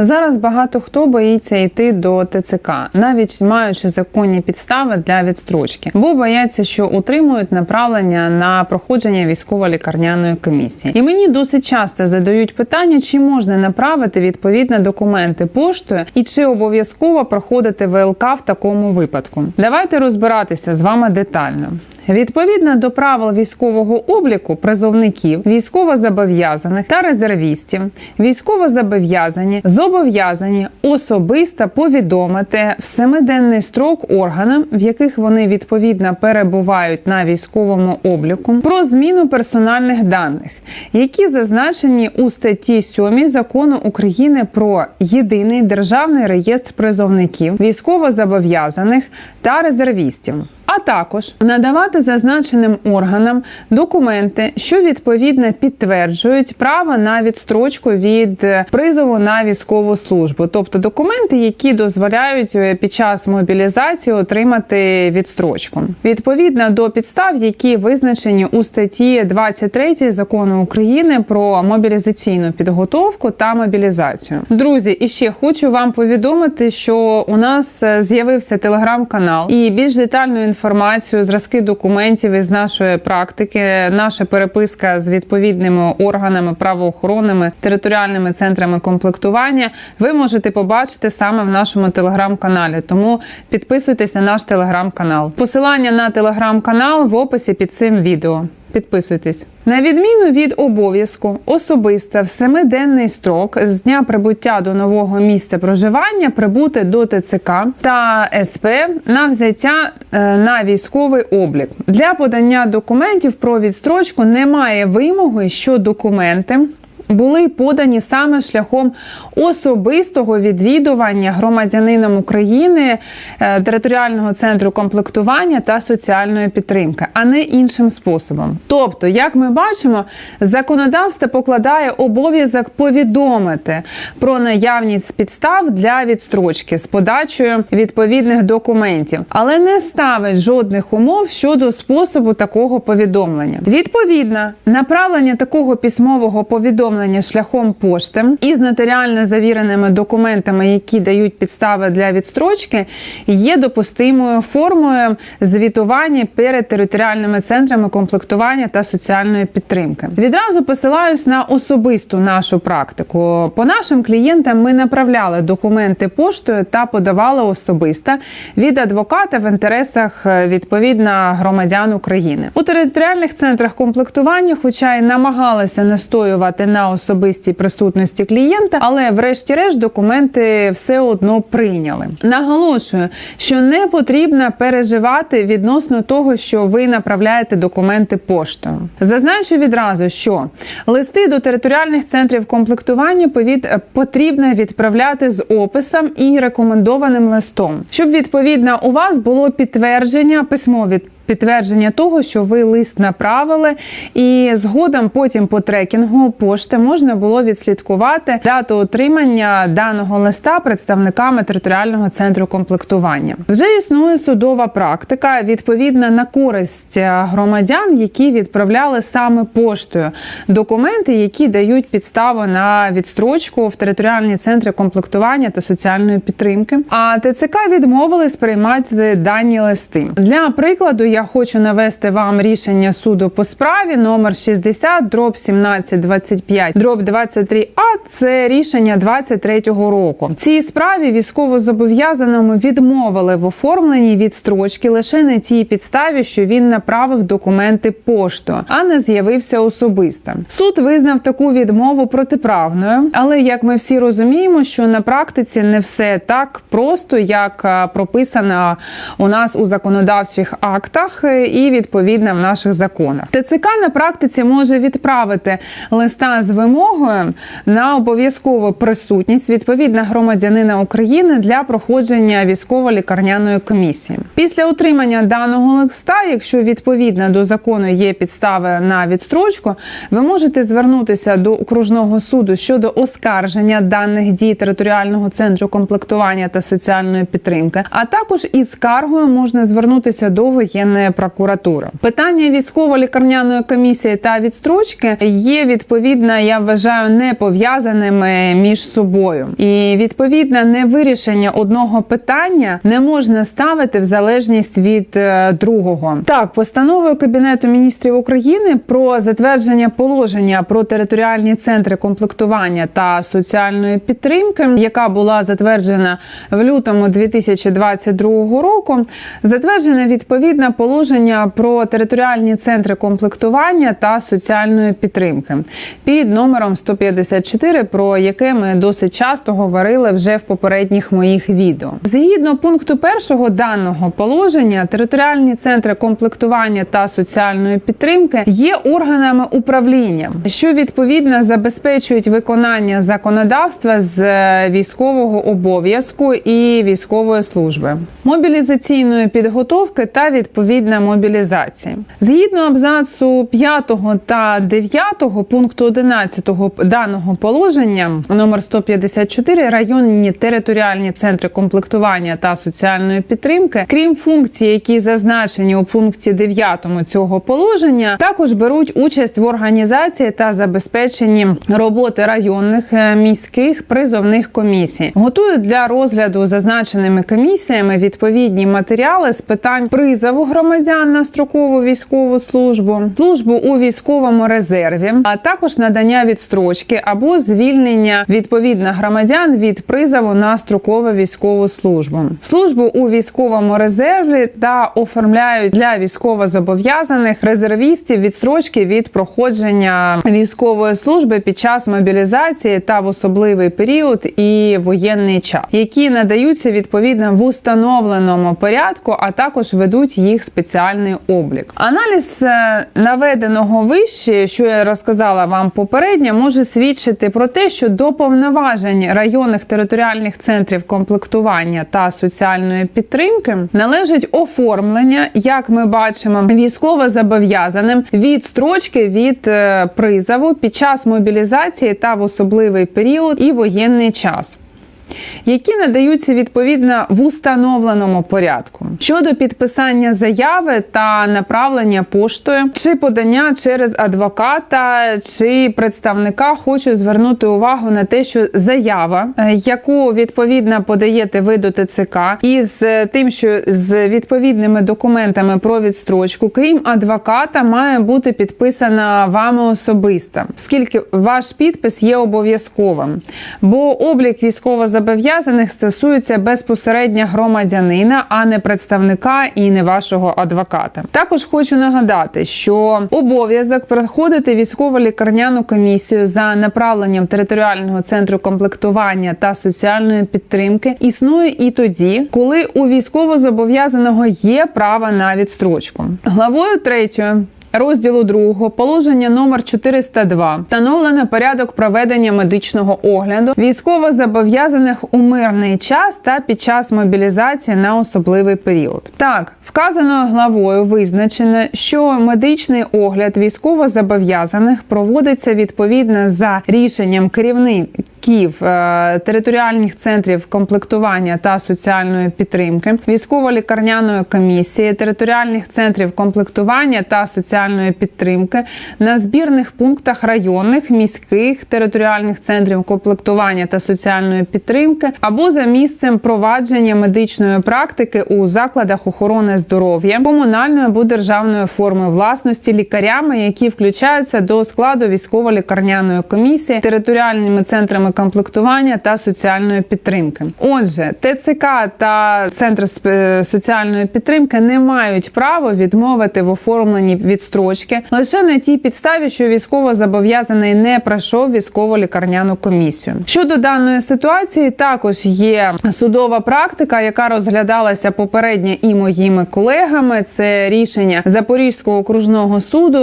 Зараз багато хто боїться йти до ТЦК, навіть маючи законні підстави для відстрочки, бо бояться, що утримують направлення на проходження військово-лікарняної комісії. І мені досить часто задають питання, чи можна направити відповідні документи поштою і чи обов'язково проходити ВЛК в такому випадку. Давайте розбиратися з вами детально. Відповідно до правил військового обліку призовників, військовозобов'язаних та резервістів, військовозобов'язані зобов'язані особисто повідомити в семиденний строк органам, в яких вони відповідно перебувають на військовому обліку, про зміну персональних даних, які зазначені у статті 7 закону України про єдиний державний реєстр призовників, військовозобов'язаних та резервістів а також надавати зазначеним органам документи, що відповідно підтверджують право на відстрочку від призову на військову службу, тобто документи, які дозволяють е, під час мобілізації отримати відстрочку, відповідно до підстав, які визначені у статті 23 закону України про мобілізаційну підготовку та мобілізацію. Друзі, і ще хочу вам повідомити, що у нас е, з'явився телеграм-канал. І більш детальну інформацію інформацію, зразки документів із нашої практики, наша переписка з відповідними органами правоохоронними територіальними центрами комплектування. Ви можете побачити саме в нашому телеграм-каналі. Тому підписуйтесь на наш телеграм-канал. Посилання на телеграм-канал в описі під цим відео. Підписуйтесь. На відміну від обов'язку особисто в семиденний строк з дня прибуття до нового місця проживання прибути до ТЦК та СП на взяття е, на військовий облік. Для подання документів про відстрочку немає вимоги, що документи були подані саме шляхом особистого відвідування громадянином України е, територіального центру комплектування та соціальної підтримки, а не іншим способом. Тобто, як ми бачимо, законодавство покладає обов'язок повідомити про наявність підстав для відстрочки з подачею відповідних документів, але не ставить жодних умов щодо способу такого повідомлення. Відповідно, направлення такого письмового повідомлення шляхом пошти із нотаріально завіреними документами, які дають підстави для відстрочки, є допустимою формою звітування перед територіальними центрами комплектування та соціальної підтримки. Відразу посилаюсь на особисту нашу практику. По нашим клієнтам ми направляли документи поштою та подавали особисто від адвоката в інтересах е, відповідно громадян України у територіальних центрах комплектування, хоча й намагалися настоювати на особистій присутності клієнта, але врешті-решт документи все одно прийняли. Наголошую, що не потрібно переживати відносно того, що ви направляєте документи поштою. Зазначу відразу, що листи до територіальних центрів комплектування повід потрібно відправляти з описом і рекомендованим листом, щоб відповідно у вас було підтвердження письмові підтвердження того, що ви лист направили, і згодом потім по трекінгу пошти можна було відслідкувати дату отримання даного листа представниками територіального центру комплектування. Вже існує судова практика відповідна на користь громадян, які відправляли саме поштою документи, які дають підставу на відстрочку в територіальні центри комплектування та соціальної підтримки. А ТЦК відмовились приймати дані листи. Для прикладу я хочу навести вам рішення суду по справі номер 60 дроб 1725 дроб 23 а це рішення 23-го року. В цій справі військовозобов'язаному відмовили в оформленні відстрочки лише на тій підставі, що він направив документи поштою, а не з'явився особисто. Суд визнав таку відмову протиправною, але як ми всі розуміємо, що на практиці не все так просто, як прописано у нас у законодавчих актах правах е, і відповідно в наших законах. ТЦК на практиці може відправити листа з вимогою на обов'язкову присутність відповідно громадянина України для проходження військово-лікарняної комісії. Після отримання даного листа, якщо відповідно до закону є підстави на відстрочку, ви можете звернутися до окружного суду щодо оскарження даних дій територіального центру комплектування та соціальної підтримки, а також із скаргою можна звернутися до воєнної Генеральної прокуратури. Питання військово-лікарняної комісії та відстрочки є відповідно, я вважаю, не пов'язаними між собою, і відповідно не вирішення одного питання не можна ставити в залежність від е, другого. Так, постановою Кабінету міністрів України про затвердження положення про територіальні центри комплектування та соціальної підтримки, яка була затверджена в лютому 2022 року, затверджене відповідне положення про територіальні центри комплектування та соціальної підтримки під номером 154, про яке ми досить часто говорили вже в попередніх моїх відео. Згідно пункту першого даного положення, територіальні центри комплектування та соціальної підтримки є органами управління, що відповідно забезпечують виконання законодавства з е, військового обов'язку і військової служби, мобілізаційної підготовки та відповідна мобілізації. Згідно абзацу 5 та 9 пункту 11 даного положення номер 154 районні територіальні центри комплектування та соціальної підтримки, крім функцій, які зазначені у пункті 9 цього положення, також беруть участь в організації та забезпеченні роботи районних е, міських призовних комісій, готують для розгляду зазначеними комісіями відповідні матеріали з питань призову громадян на строкову військову службу, службу у військовому резерві, а також надання відстрочки або звільнення відповідно громадян від призову на строкову військову службу, службу у військовому резерві та оформляють для військовозобов'язаних резервістів відстрочки від проходження військової служби під час мобілізації та в особливий період і воєнний час, які надаються відповідно в установленому порядку, а також ведуть їх спеціальний облік. Аналіз е, наведеного вище, що я розказала вам попередньо, може свідчити про те, що до повноважень районних територіальних центрів комплектування та соціальної підтримки належить оформлення, як ми бачимо, військовозобов'язаним від строчки від е, призову під час мобілізації та в особливий період і воєнний час. Які надаються відповідно в установленому порядку. Щодо підписання заяви та направлення поштою чи подання через адвоката чи представника, хочу звернути увагу на те, що заява, е, яку відповідно подаєте ви до ТЦК, із е, тим, що з відповідними документами про відстрочку, крім адвоката, має бути підписана вами особисто, оскільки ваш підпис є обов'язковим, бо облік військовозобов'язаних стосується безпосередньо громадянина, а не представника і не вашого адвоката. Також хочу нагадати, що обов'язок проходити військово-лікарняну комісію за направленням територіального центру комплектування та соціальної підтримки існує і тоді, коли у військовозобов'язаного є право на відстрочку. Главою третьою розділу 2 положення номер 402 встановлено порядок проведення медичного огляду військовозобов'язаних у мирний час та під час мобілізації на особливий період. Так, вказаною главою визначено, що медичний огляд військовозобов'язаних проводиться відповідно за рішенням керівників Київ е, територіальних центрів комплектування та соціальної підтримки, військово-лікарняної комісії, територіальних центрів комплектування та соціальної підтримки на збірних пунктах районних, міських територіальних центрів комплектування та соціальної підтримки або за місцем провадження медичної практики у закладах охорони здоров'я комунальної або державної форми власності лікарями, які включаються до складу військово-лікарняної комісії, територіальними центрами комплектування та соціальної підтримки. Отже, ТЦК та центр соціальної підтримки не мають права відмовити в оформленні відстрочки лише на тій підставі, що військово зобов'язаний не пройшов військово-лікарняну комісію. Щодо даної ситуації, також є судова практика, яка розглядалася попередньо і моїми колегами. Це рішення Запорізького окружного суду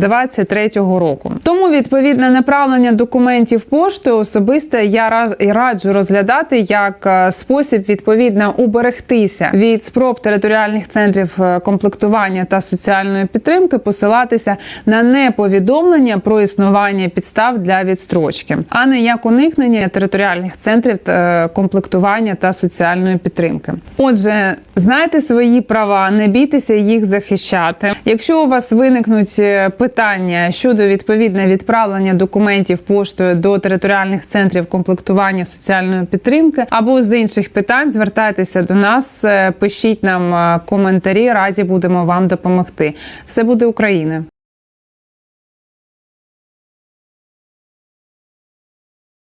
23-го року. Тому відповідне направлення документів поштою особисто особисто я ра- раджу розглядати як е, спосіб відповідно уберегтися від спроб територіальних центрів е, комплектування та соціальної підтримки посилатися на неповідомлення про існування підстав для відстрочки, а не як уникнення територіальних центрів е, комплектування та соціальної підтримки. Отже, знайте свої права, не бійтеся їх захищати. Якщо у вас виникнуть питання щодо відповідне відправлення документів поштою до територіальних центрів комплектування соціальної підтримки або з інших питань, звертайтеся до нас, е, пишіть нам е, коментарі. Раді будемо вам допомогти. Все буде Україна.